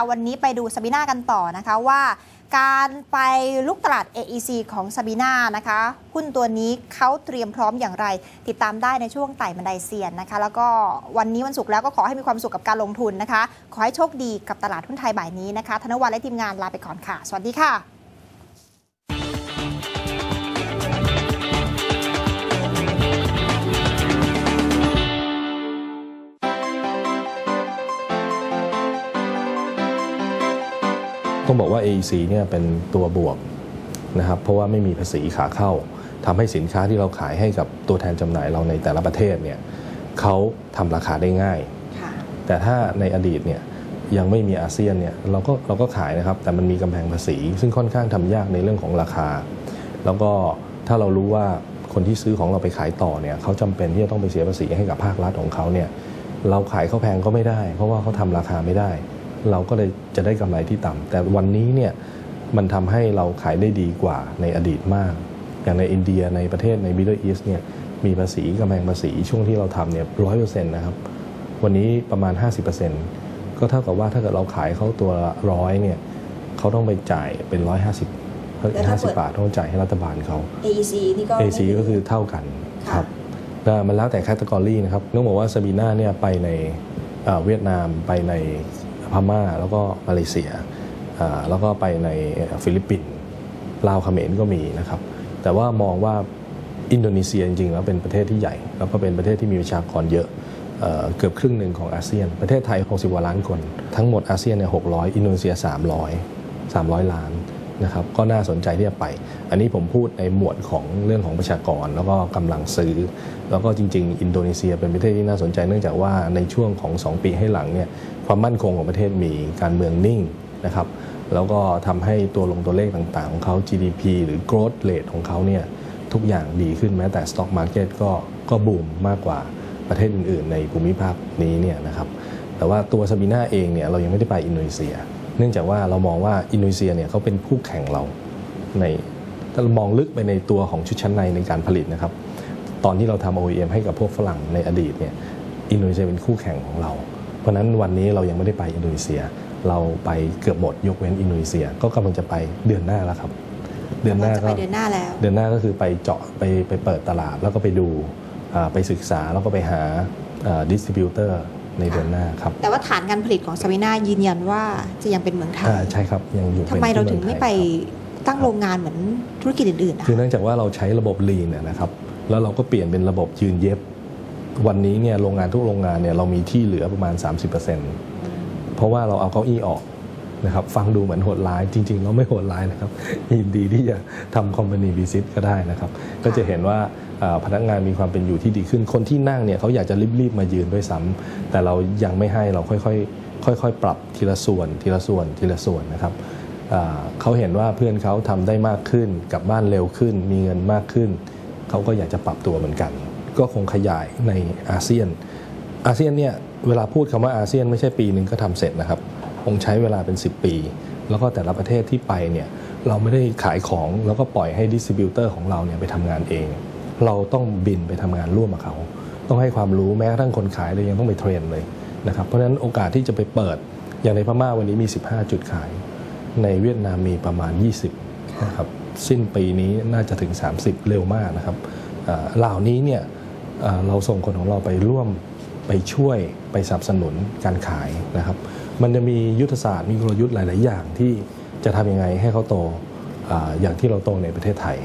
เอาวันนี้ไปดูซาบีนากันต่อนะคะว่าการไปลุกตลาด AEC ของซาบีนานะคะ หุ้นตัวนี้เขาเตรียมพร้อมอย่างไร ติดตามได้ในช่วงไต่บันไดเซียนนะคะ แล้วก็วันนี้วันศุกร์แล้วก็ขอให้มีความสุขกับการลงทุนนะคะ ขอให้โชคดีกับตลาดหุ้นไทยบ่ายนี้นะคะ ธนวัฒน์และทีมงานลาไปก่อนค่ะ สวัสดีค่ะ ต้องบอกว่า AEC เนี่ยเป็นตัวบวกนะครับเพราะว่าไม่มีภาษีขาเข้าทำให้สินค้าที่เราขายให้กับตัวแทนจำหน่ายเราในแต่ละประเทศเนี่ยเขาทำราคาได้ง่ายค่ะแต่ถ้าในอดีตเนี่ยยังไม่มีอาเซียนเนี่ยเราก็เราก็ขายนะครับ แต่มันมีกำแพงภาษี ซึ่งค่อนข้างทำยากในเรื่องของราคา แล้วก็ถ้าเรารู้ว่าคนที่ซื้อของเราไปขายต่อเนี่ยเขาจำเป็นที่จะต้องไปเสียภาษีให้กับภาครัฐของเขาเนี่ยเราขายเขาแพงก็ไม่ได้ เพราะว่าเขาทำราคาไม่ได้ เราก็เลยจะได้กำไรที่ต่ำแต่วันนี้เนี่ยมันทำให้เราขายได้ดีกว่าในอดีตมาก อย่างในอินเดียในประเทศใน Middle East เนี่ยมีภาษีกำแพงภาษีช่วงที่เราทำเนี่ยร้อยเปอร์เซ็นต์นะครับ วันนี้ประมาณ 50%ก็เท่ากับว่าถ้าเกิดเราขายเขาตัวละร้อยเนี่ยเขาต้องไปจ่ายเป็น150แล้วถ้าเปิด50บาทต้องจ่ายให้รัฐบาลเขา AEC นี่ก็ AC ก็คือเท่ากันค่ะครับแต่มันแล้วแต่แคตตากรีนะครับต้องบอกว่าซาบีนาเนี่ยไปในเอ่อเวียดนามไปใน พม่าแล้วก็มาเลเซียแล้วก็ไปในฟิลิปปินส์ลาวเขมรก็มีนะครับแต่ว่ามองว่าอินโดนีเซียจริงๆแล้วเป็นประเทศที่ใหญ่ แล้วก็เป็นประเทศที่มีประชากรเยอะเออเกือบครึ่งหนึ่งของอาเซียน ประเทศไทย 60กว่าล้านคน ทั้งหมดอาเซียนเนี่ย600 อินโดนีเซีย 300 300 ล้าน นะครับก็น่าสนใจที่จะไป อันนี้ผมพูดในหมวดของเรื่องของประชากร แล้วก็กำลังซื้อ แล้วก็จริง ๆ อินโดนีเซียเป็นประเทศที่น่าสนใจเนื่องจากว่าในช่วงของ 2 ปีให้หลังเนี่ยความมั่นคงของประเทศมีการเมืองนิ่งนะครับแล้วก็ทำให้ตัวลงตัวเลขต่างๆ ของเขา GDP หรือ growth rate ของเขาเนี่ยทุกอย่างดีขึ้นแม้แต่ stock market ก็ก็บูมมากกว่าประเทศอื่น ๆ ในภูมิภาคนี้เนี่ยนะครับแต่ว่าตัวซาบีนาเองเนี่ยเรายังไม่ได้ไปอินโดนีเซีย เนื่องจากว่าเรามองว่าอินโดนีเซียเนี่ยเขาเป็นคู่แข่งเราในถ้าเรามองลึกไปในตัวของชุดชั้นในในการผลิตนะครับ ตอนที่เราทำ OEM ให้กับพวกฝรั่งในอดีตเนี่ยอินโดนีเซียเป็นคู่แข่งของเรา เพราะฉะนั้นวันนี้เรายังไม่ได้ไปอินโดนีเซีย เราไปเกือบหมดยกเว้นอินโดนีเซียก็กำลังจะไปเดือนหน้าแล้วครับ เดือนหน้าจะก็ไปเดือนหน้าแล้วเดือนหน้าก็คือไปเจาะไปไปเปิดตลาดแล้วก็ไปดูอ่าไปศึกษาแล้วก็ไปหาดิสติบิวเตอร์ ในเดือนหน้าครับ แต่ว่าฐานการผลิตของซาบีนายืนยันว่าจะยังเป็นเมืองไทยอ่าใช่ครับยังอยู่ทำไมป็นเราที่ถึงมือไม่ทยไปครับตั้งโรงงานเหมือนธุรกิจอื่นๆนะคือเนื่องจากว่าเราใช้ระบบ lean เนยนะครับแล้วเราก็เปลี่ยนเป็นระบบยืนเย็บ วันนี้เนี่ยโรงงานทุกโรงงานเนี่ยเรามีที่เหลือประมาณ 30%เพราะว่าเราเอาเก้าอี้ออก นะครับฟังดูเหมือนโหดร้าย จริงๆเราไม่โหดร้ายนะครับยินดีที่จะทำคอมพานีวิซิตก็ได้นะครับก็จะเห็นว่าพนักงานมีความเป็นอยู่ที่ดีขึ้น คนที่นั่งเนี่ยเขาอยากจะรีบๆมายืนด้วยซ้ำแต่เรายังไม่ให้เราค่อยๆค่อยๆ ปรับทีละส่วนทีละส่วนทีละส่วนนะครับเขาเห็นว่าเพื่อนเขาทำได้มากขึ้นกลับบ้านเร็วขึ้น มีเงินมากขึ้น เขาก็อยากจะปรับตัวเหมือนกัน ก็คงขยายในอาเซียนอาเซียนเนี่ยเวลาพูดคำว่าอาเซียนไม่ใช่ปีหนึ่งก็ทำเสร็จนะครับ คงใช้เวลาเป็น 10 ปี แล้วก็แต่ละประเทศที่ไปเนี่ยเราไม่ได้ขายของแล้วก็ปล่อยให้ดิสติบิวเตอร์ของเราเนี่ยไปทำงานเอง เราต้องบินไปทำงานร่วมกับเขา ต้องให้ความรู้แม้กระทั่งคนขายเลยยังต้องไปเทรนเลยนะครับเพราะฉะนั้นโอกาสที่จะไปเปิดอย่างในพม่าวันนี้มี 15 จุดขาย ในเวียดนามมีประมาณ 20นะครับสิ้นปีนี้น่าจะถึง 30 เร็วมากนะครับเหล่านี้เนี่ยเราส่งคนของเราไปร่วมไปช่วยไปสนับสนุนการขายนะครับ มันจะมียุทธศาสตร์มีกลยุทธ์หลาย ๆ อย่างที่จะทำยังไงให้เขาโตออย่างที่เราโตในประเทศไทย